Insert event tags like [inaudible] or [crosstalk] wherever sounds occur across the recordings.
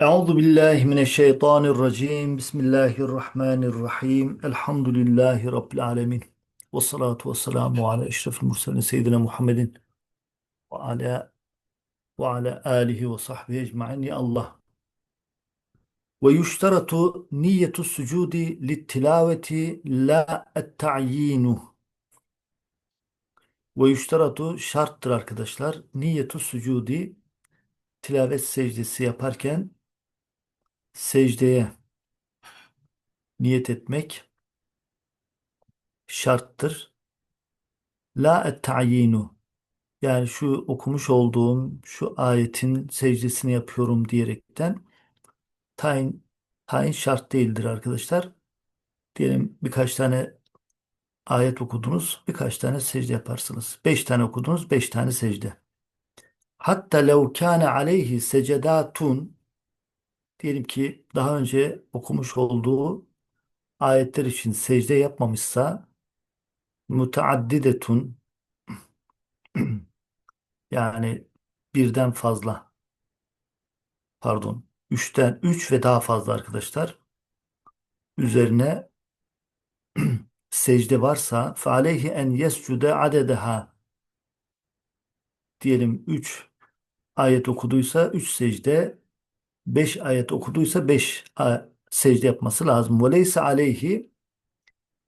Euzu billahi mineşşeytanirracim. Bismillahirrahmanirrahim. Elhamdülillahi rabbil alamin. Ves salatu vesselamu ala eşrefil murselin seyyidina Muhammedin ve ala ve ala alihi ve sahbihi ecmaîn. Ya Allah. Ve yuşteratu niyetu sucudi littilaveti la et-ta'yinu. Ve yuşteratu şarttır arkadaşlar. Niyetu sucudi tilavet secdesi yaparken secdeye niyet etmek şarttır. La et-ta'yinu yani şu okumuş olduğum şu ayetin secdesini yapıyorum diyerekten tayin tayin şart değildir arkadaşlar. Diyelim birkaç tane ayet okudunuz, birkaç tane secde yaparsınız. Beş tane okudunuz, beş tane secde. Hatta lev kâne aleyhi secedatun diyelim ki daha önce okumuş olduğu ayetler için secde yapmamışsa müteaddidetun [clears throat] yani birden fazla pardon üçten üç ve daha fazla arkadaşlar üzerine [clears throat] secde varsa فَعَلَيْهِ en yescude adedeha diyelim 3 ayet okuduysa 3 secde 5 ayet okuduysa 5 secde yapması lazım. Veleyse aleyhi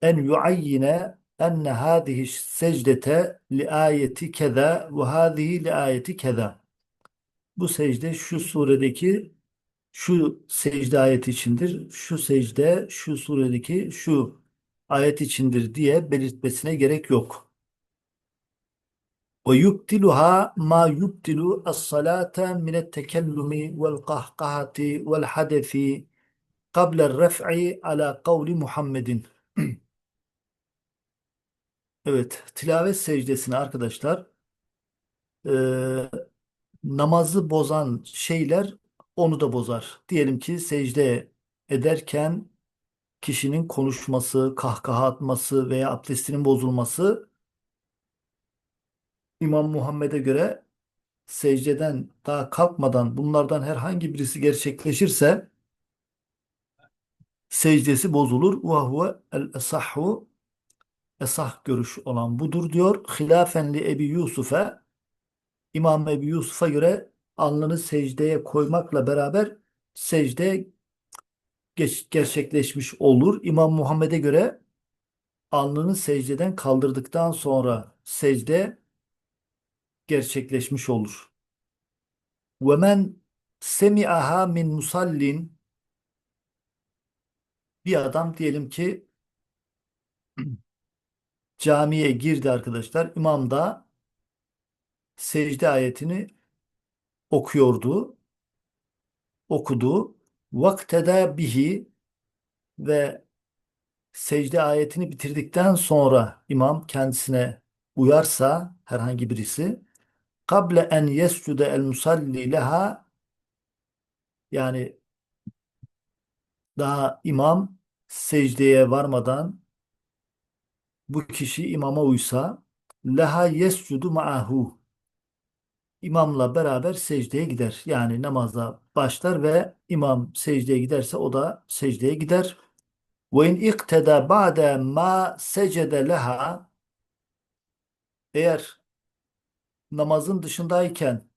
en yuayyine enne hadihi secdete li ayeti keza ve hadihi li ayeti keza. Bu secde şu suredeki şu secde ayeti içindir. Şu secde şu suredeki şu ayet içindir diye belirtmesine gerek yok. Ve yubtiluha ma yubtilu as-salate min et-tekellumi vel kahkahati vel hadesi qabla ref'i ala kavli Muhammedin. Evet, tilavet secdesini arkadaşlar e, namazı bozan şeyler onu da bozar. Diyelim ki secde ederken kişinin konuşması, kahkaha atması veya abdestinin bozulması İmam Muhammed'e göre secdeden daha kalkmadan bunlardan herhangi birisi gerçekleşirse secdesi bozulur. Ve huve el esahhu esah görüş olan budur diyor. Hilafen li Ebi Yusuf'e İmam Ebi Yusuf'a göre alnını secdeye koymakla beraber secde gerçekleşmiş olur. İmam Muhammed'e göre alnını secdeden kaldırdıktan sonra secde gerçekleşmiş olur. Ve men semi'aha min musallin bir adam diyelim ki [clears throat] camiye girdi arkadaşlar. İmam da secde ayetini okuyordu. Okudu. Vaktede bihi ve secde ayetini bitirdikten sonra imam kendisine uyarsa herhangi birisi kable en yescude el musalli leha yani daha imam secdeye varmadan bu kişi imama uysa leha yescudu ma'ahu imamla beraber secdeye gider. Yani namaza başlar ve imam secdeye giderse o da secdeye gider. Ve in ikteda ba'de ma secede leha eğer namazın dışındayken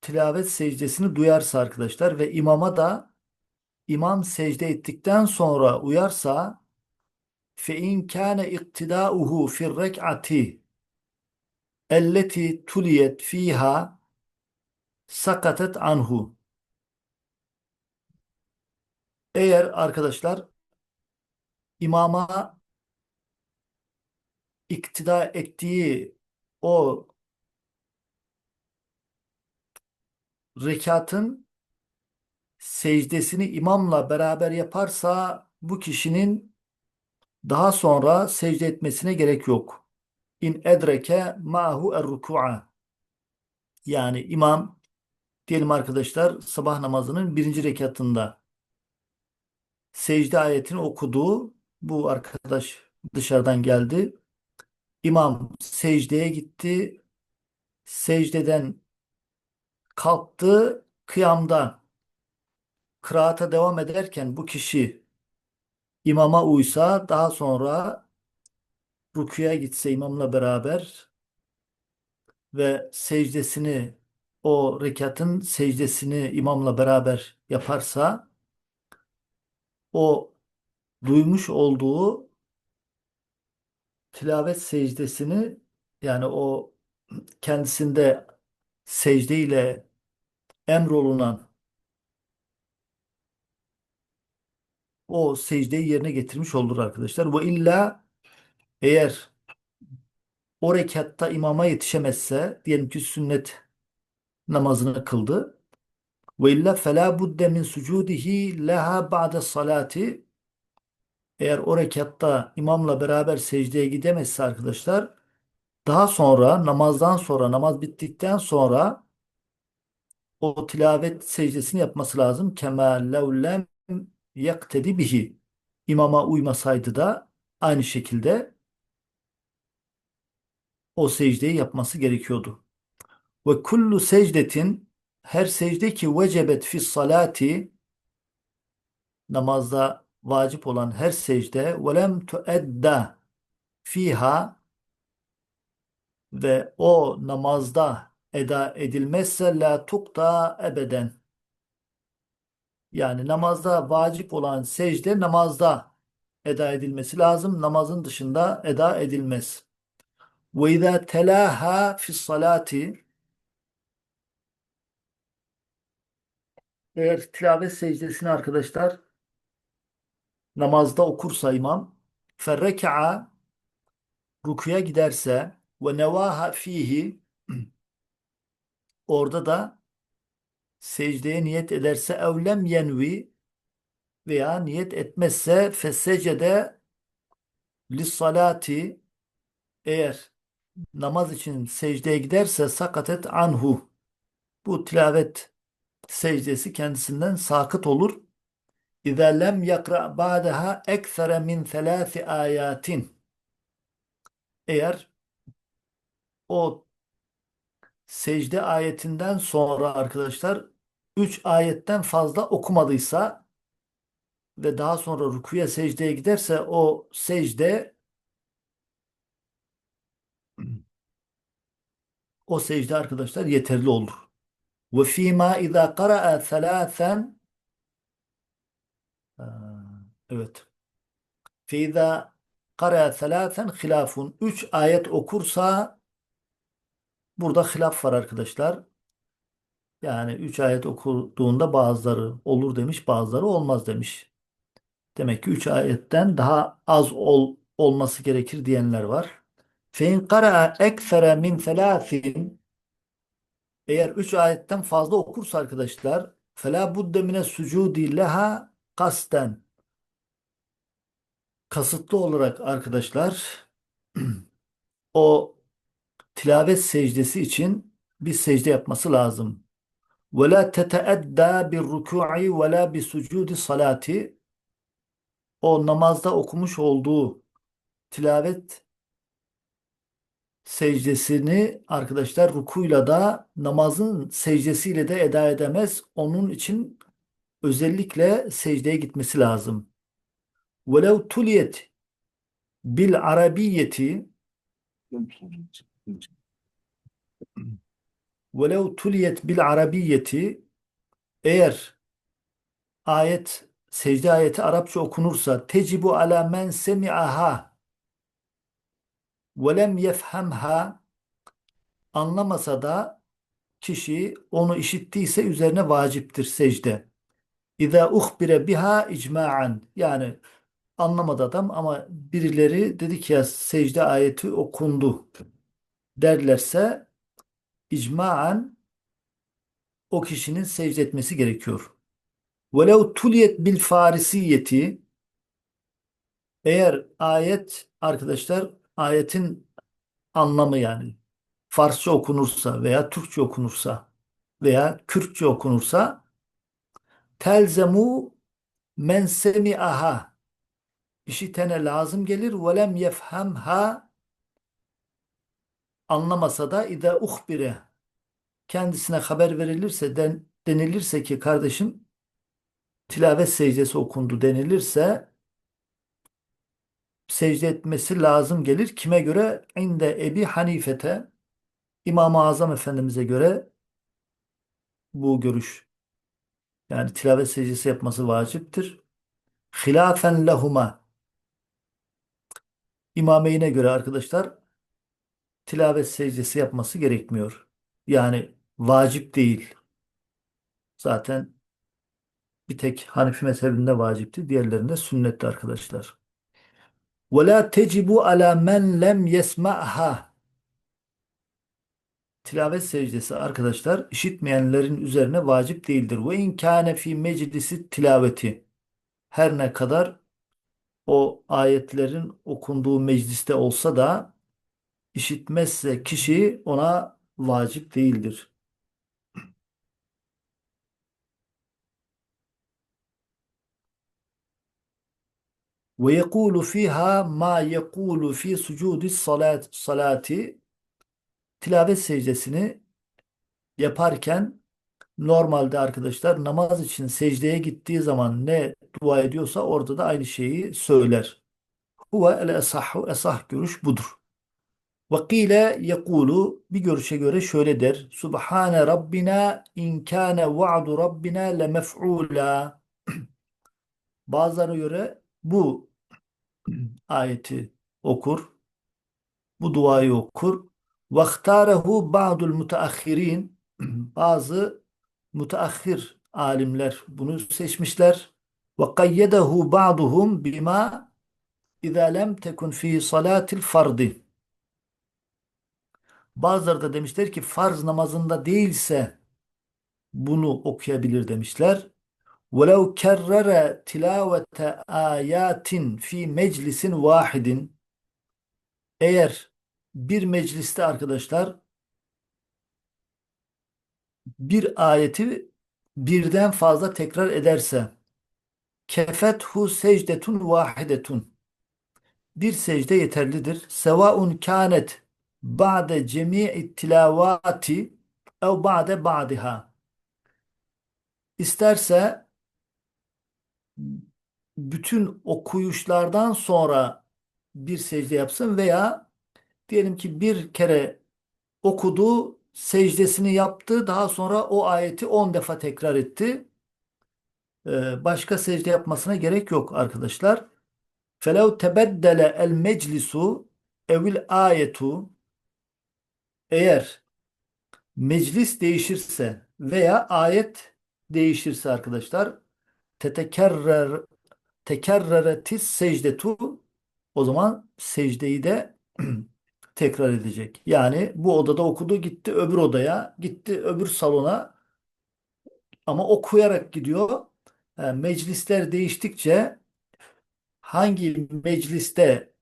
tilavet secdesini duyarsa arkadaşlar ve imama da imam secde ettikten sonra uyarsa fe in kana iktidauhu fi rek'ati elleti tuliyet fiha sakatet anhu. Eğer arkadaşlar imama iktida ettiği o rekatın secdesini imamla beraber yaparsa bu kişinin daha sonra secde etmesine gerek yok. İn edreke ma'hu er-ruku'a yani imam diyelim arkadaşlar sabah namazının birinci rekatında secde ayetini okudu. Bu arkadaş dışarıdan geldi. İmam secdeye gitti. Secdeden kalktı. kıyamda kıraata devam ederken bu kişi imama uysa daha sonra rüküye gitse imamla beraber ve secdesini o rekatın secdesini imamla beraber yaparsa o duymuş olduğu tilavet secdesini yani o kendisinde secde ile emrolunan o secdeyi yerine getirmiş olur arkadaşlar. Bu illa eğer o rekatta imama yetişemezse diyelim ki sünnet namazını kıldı. Ve illa fela budde min sucudihi leha ba'de salati eğer o rekatta imamla beraber secdeye gidemezse arkadaşlar daha sonra namazdan sonra namaz bittikten sonra o tilavet secdesini yapması lazım. Kema lev lem yaktedi bihi. İmama uymasaydı da aynı şekilde o secdeyi yapması gerekiyordu. Ve kullu secdetin her secde ki vecebet fi salati namazda vacip olan her secde ve lem tuedda fiha ve o namazda eda edilmezse la tukta ebeden. Yani namazda vacip olan secde namazda eda edilmesi lazım. Namazın dışında eda edilmez. Ve izâ telâhâ fis salati eğer tilavet secdesini arkadaşlar namazda okursa imam ferreka'a rukuya giderse ve nevaha [clears throat] fihi orada da secdeye niyet ederse evlem yenvi veya niyet etmezse fesecede lissalati eğer namaz için secdeye giderse sakatet anhu bu tilavet secdesi kendisinden sakıt olur. İza lem yakra ba'daha eksere min thelâfi ayatin eğer o secde ayetinden sonra arkadaşlar 3 ayetten fazla okumadıysa ve daha sonra rüküye secdeye giderse o secde o secde arkadaşlar yeterli olur. Ve fîmâ izâ qara'a thelâthen ee, evet. Feyda kara selasen hilafun. Üç ayet okursa burada hilaf var arkadaşlar. Yani üç ayet okuduğunda bazıları olur demiş, bazıları olmaz demiş. Demek ki üç ayetten daha az ol, olması gerekir diyenler var. Fein kara eksere min selasin. Eğer üç ayetten fazla okursa arkadaşlar fela budde mine sucudi leha kasten kasıtlı olarak arkadaşlar [clears throat] o tilavet secdesi için bir secde yapması lazım. وَلَا تَتَأَدَّى بِالرُّكُوعِ وَلَا بِسُجُودِ salati o namazda okumuş olduğu tilavet secdesini arkadaşlar rukuyla da namazın secdesiyle de eda edemez. Onun için özellikle secdeye gitmesi lazım. Velev tuliyet bil arabiyeti velev tuliyet bil arabiyeti eğer ayet secde ayeti Arapça okunursa tecibu ala men semi'aha ve lem yefhemha anlamasa da kişi onu işittiyse üzerine vaciptir secde. İza uhbire biha icma'an yani anlamadı adam ama birileri dedi ki ya secde ayeti okundu derlerse icma'an o kişinin secde etmesi gerekiyor. Velev tuliyet bil farisiyeti eğer ayet arkadaşlar ayetin anlamı yani Farsça okunursa veya Türkçe okunursa veya Kürtçe okunursa telzemu men semi'aha işitene lazım gelir ve lem yefhemha anlamasa da ide uhbire kendisine haber verilirse den, denilirse ki kardeşim tilavet secdesi okundu denilirse secde etmesi lazım gelir. Kime göre? İnde Ebi Hanifete İmam-ı Azam Efendimiz'e göre bu görüş. Yani tilavet secdesi yapması vaciptir. Hilafen lehuma İmameyne göre arkadaşlar tilavet secdesi yapması gerekmiyor. Yani vacip değil. Zaten bir tek Hanefi mezhebinde vacipti. Diğerlerinde sünnetti arkadaşlar. وَلَا تَجِبُ عَلَى مَنْ لَمْ يَسْمَعْهَا Tilavet secdesi arkadaşlar işitmeyenlerin üzerine vacip değildir. Ve in kâne fi meclisi tilaveti her ne kadar o ayetlerin okunduğu mecliste olsa da işitmezse kişi ona vacip değildir. Ve yekulu fiha ma yekulu fi sucudi salat salati tilavet secdesini yaparken normalde arkadaşlar namaz için secdeye gittiği zaman ne dua ediyorsa orada da aynı şeyi söyler. Huve el esahhu esah görüş budur. Ve kile yekulu bir görüşe göre şöyle der. Subhane Rabbina in kâne va'du Rabbina le mef'ula. Bazılarına göre bu ayeti okur. Bu duayı okur. Vaktarehu ba'dul müteahhirin. [clears throat] Bazı müteahhir alimler bunu seçmişler. Ve kayyedehu ba'duhum bima İzâ lem tekun fi salatil fardi. Bazıları da demişler ki farz namazında değilse bunu okuyabilir demişler. وَلَوْ كَرَّرَ تِلَاوَةَ آيَاتٍ fi meclisin vahidin eğer bir mecliste arkadaşlar bir ayeti birden fazla tekrar ederse kefethu secdetun vahidetun bir secde yeterlidir. Sevaun kânet ba'de cemi'i tilavati ev ba'de ba'diha İsterse bütün okuyuşlardan sonra bir secde yapsın veya diyelim ki bir kere okudu, secdesini yaptı, daha sonra o ayeti 10 defa tekrar etti. Ee, başka secde yapmasına gerek yok arkadaşlar. فَلَوْ تَبَدَّلَ الْمَجْلِسُ evil ayetu eğer meclis değişirse veya ayet değişirse arkadaşlar tetekerrer tekerreretis secdetu o zaman secdeyi de [clears throat] tekrar edecek. Yani bu odada okudu gitti öbür odaya gitti öbür salona ama okuyarak gidiyor. Yani meclisler değiştikçe hangi mecliste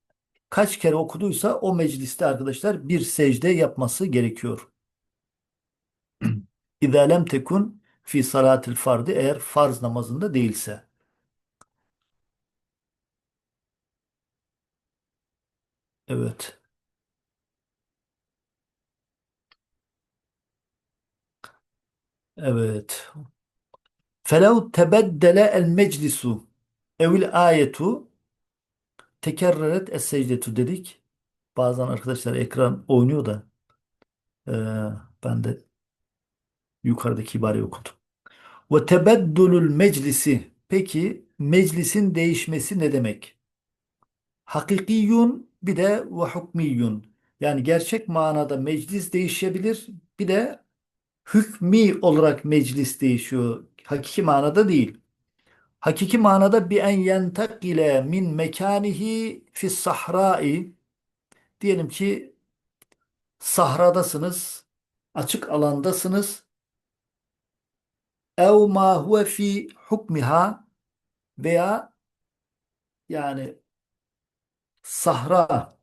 kaç kere okuduysa o mecliste arkadaşlar bir secde yapması gerekiyor. [clears throat] İzâ lem tekun fi salatil fardi eğer farz namazında değilse. Evet. Evet. Felev tebeddele el meclisu evil ayetu tekerreret es secdetu dedik. Bazen arkadaşlar ekran oynuyor da e, ben de yukarıdaki ibareyi okudum. Ve tebeddülül meclisi peki meclisin değişmesi ne demek? Hakikiyun bir de ve hukmiyun. Yani gerçek manada meclis değişebilir. Bir de hükmi olarak meclis değişiyor. Hakiki manada değil. Hakiki manada bir en yentakile min mekanihi fi sahrai diyelim ki sahradasınız, açık alandasınız. Ev ma huve fi hukmiha veya yani sahra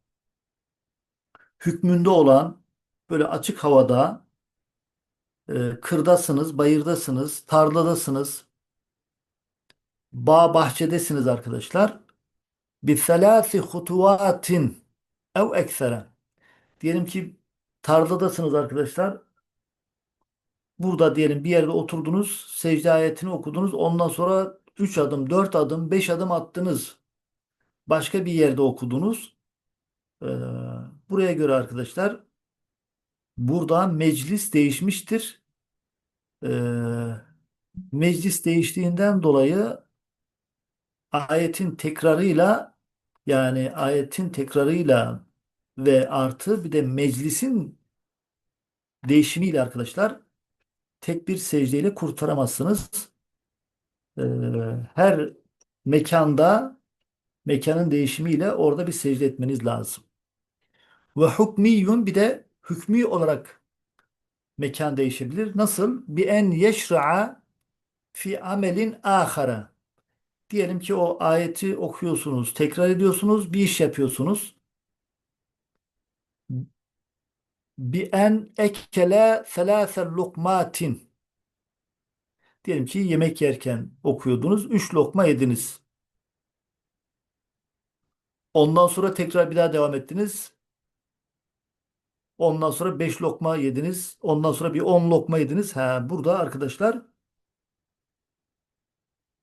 hükmünde olan böyle açık havada e, kırdasınız, bayırdasınız, tarladasınız, bağ bahçedesiniz arkadaşlar. Bi selasi hutuvatin ev eksere. Diyelim ki tarladasınız arkadaşlar. Burada diyelim bir yerde oturdunuz, secde ayetini okudunuz. Ondan sonra 3 adım, 4 adım, 5 adım attınız. Başka bir yerde okudunuz. Ee, buraya göre arkadaşlar burada meclis değişmiştir. Ee, meclis değiştiğinden dolayı ayetin tekrarıyla yani ayetin tekrarıyla ve artı bir de meclisin değişimiyle arkadaşlar tek bir secdeyle kurtaramazsınız. Ee, her mekanda mekanın değişimiyle orada bir secde etmeniz lazım. Ve hukmiyun bir de hükmü olarak mekan değişebilir. Nasıl? Bi en yeşra'a fi amelin ahara. Diyelim ki o ayeti okuyorsunuz, tekrar ediyorsunuz, bir iş yapıyorsunuz. Bi en ekkele selâse lokmatin. Diyelim ki yemek yerken okuyordunuz, üç lokma yediniz. Ondan sonra tekrar bir daha devam ettiniz. Ondan sonra beş lokma yediniz. Ondan sonra bir on lokma yediniz. Ha, burada arkadaşlar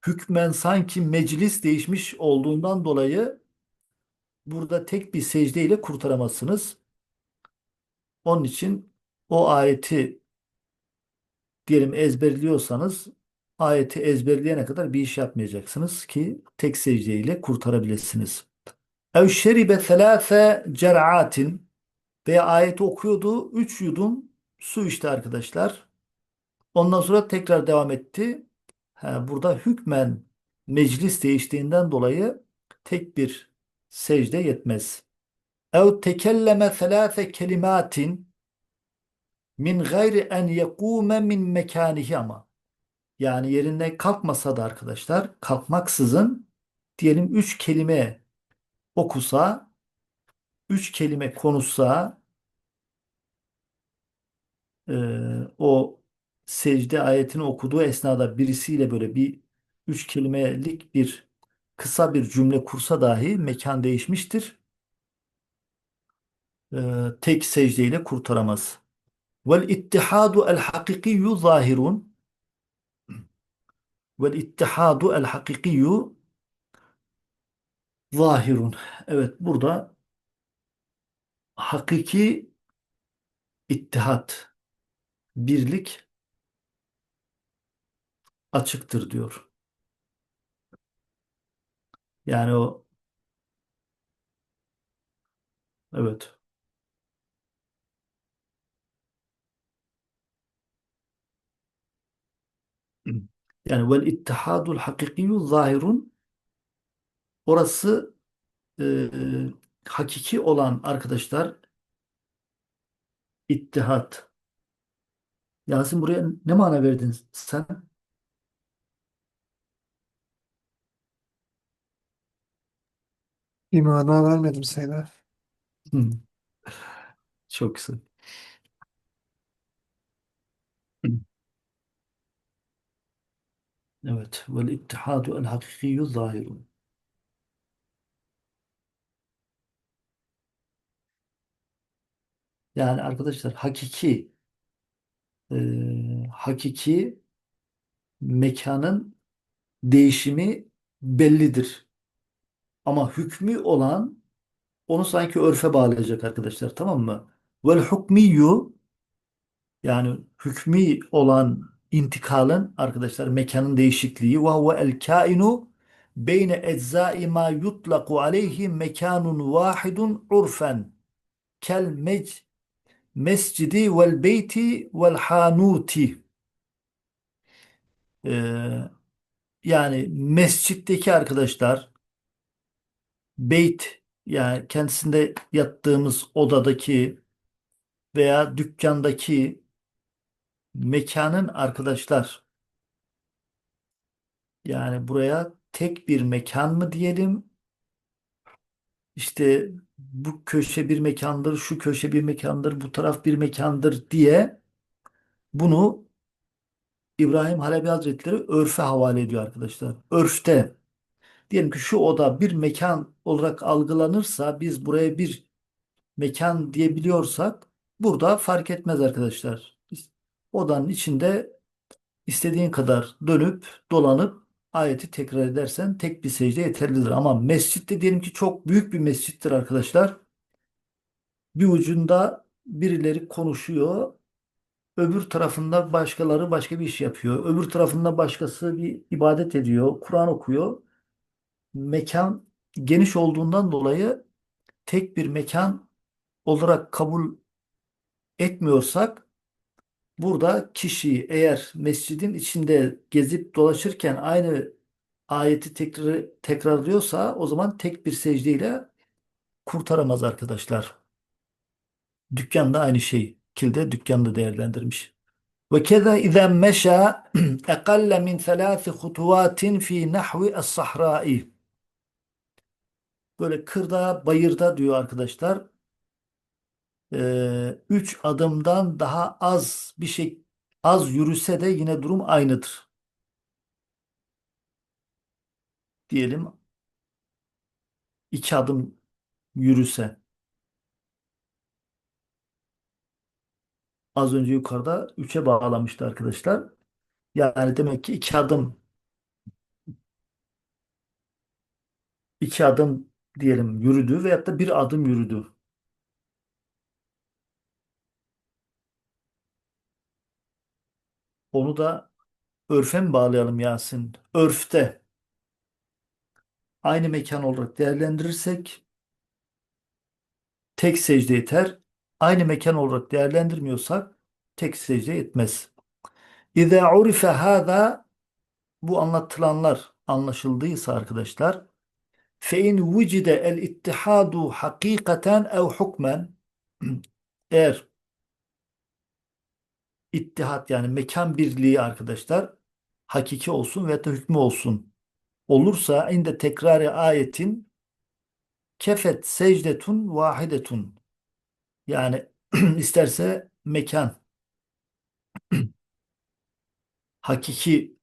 hükmen sanki meclis değişmiş olduğundan dolayı burada tek bir secdeyle kurtaramazsınız. Onun için o ayeti diyelim ezberliyorsanız ayeti ezberleyene kadar bir iş yapmayacaksınız ki tek secdeyle kurtarabilirsiniz. Ev şeribe selâfe cer'atin veya ayeti okuyordu. Üç yudum su içti arkadaşlar. Ondan sonra tekrar devam etti. Ha, burada hükmen meclis değiştiğinden dolayı tek bir secde yetmez. Ev tekelleme selâfe kelimatin min gayri en yekume min mekanihi ama yani yerinde kalkmasa da arkadaşlar kalkmaksızın diyelim üç kelime okusa üç kelime konuşsa e, o secde ayetini okuduğu esnada birisiyle böyle bir üç kelimelik bir kısa bir cümle kursa dahi mekan değişmiştir. E, tek secdeyle kurtaramaz. Vel ittihadu el hakikiyyu zahirun vel ittihadu el hakikiyyu zahirun. Evet burada hakiki ittihat, birlik açıktır diyor. Yani o evet. Yani vel ittihadul hakikiyyu zahirun orası e, hakiki olan arkadaşlar ittihat. Yasin buraya ne mana verdin sen? Bir mana vermedim Seyda. Hı, Çok güzel. Evet. Vel ittihadu el hakikiyyu zahirun. Yani arkadaşlar hakiki e, hakiki mekanın değişimi bellidir. Ama hükmü olan onu sanki örfe bağlayacak arkadaşlar tamam mı? Vel hukmiyyu yani hükmü olan intikalın arkadaşlar mekanın değişikliği ve huve el kainu beyne eczai ma yutlaku aleyhi mekanun vahidun urfen kel mec mescidi vel beyti vel hanuti. Ee, yani mescitteki arkadaşlar beyt yani kendisinde yattığımız odadaki veya dükkandaki mekanın arkadaşlar yani buraya tek bir mekan mı diyelim işte bu köşe bir mekandır şu köşe bir mekandır bu taraf bir mekandır diye bunu İbrahim Halebi Hazretleri örfe havale ediyor arkadaşlar. Örfte diyelim ki şu oda bir mekan olarak algılanırsa biz buraya bir mekan diyebiliyorsak burada fark etmez arkadaşlar. Odanın içinde istediğin kadar dönüp dolanıp ayeti tekrar edersen tek bir secde yeterlidir. Ama mescitte diyelim ki çok büyük bir mescittir arkadaşlar. Bir ucunda birileri konuşuyor. Öbür tarafında başkaları başka bir iş yapıyor. Öbür tarafında başkası bir ibadet ediyor. Kur'an okuyor. Mekan geniş olduğundan dolayı tek bir mekan olarak kabul etmiyorsak burada kişi eğer mescidin içinde gezip dolaşırken aynı ayeti tekrar tekrarlıyorsa o zaman tek bir secdeyle kurtaramaz arkadaşlar. Dükkanda aynı şey. Kilde dükkanda değerlendirmiş. Ve keza izen meşa [clears throat] ekalle min thalâthi hutuvatin fi nahvi es-sahrai. Böyle kırda, bayırda diyor arkadaşlar. Ee, üç adımdan daha az bir şey az yürüse de yine durum aynıdır. Diyelim iki adım yürüse. Az önce yukarıda üçe bağlamıştı arkadaşlar. Yani demek ki iki adım iki adım diyelim yürüdü veyahut da bir adım yürüdü. Onu da örfe mi bağlayalım Yasin? Örfte aynı mekan olarak değerlendirirsek tek secde yeter. Aynı mekan olarak değerlendirmiyorsak tek secde yetmez. İza urife hâzâ bu anlatılanlar anlaşıldıysa arkadaşlar fe in el ittihadu hakikaten ev hukmen [clears throat] eğer ittihat yani mekan birliği arkadaşlar hakiki olsun veya da hükmü olsun olursa inde tekrari ayetin kefet secdetun vahidetun yani [clears throat] isterse mekan [clears throat] hakiki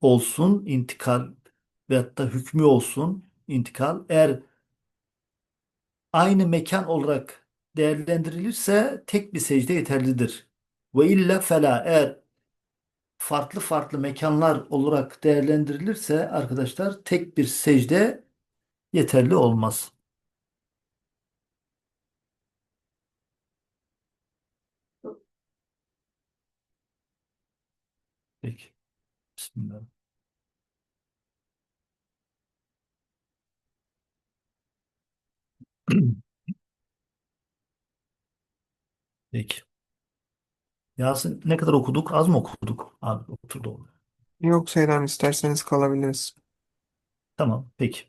olsun intikal veyahut da hükmü olsun intikal eğer aynı mekan olarak değerlendirilirse tek bir secde yeterlidir. Ve illa fela eğer farklı farklı mekanlar olarak değerlendirilirse arkadaşlar tek bir secde yeterli olmaz. Peki. Bismillah. [clears throat] Peki. Yasin ne kadar okuduk? Az mı okuduk? Abi oturdu. Yok Seyran isterseniz kalabiliriz. Tamam. Peki.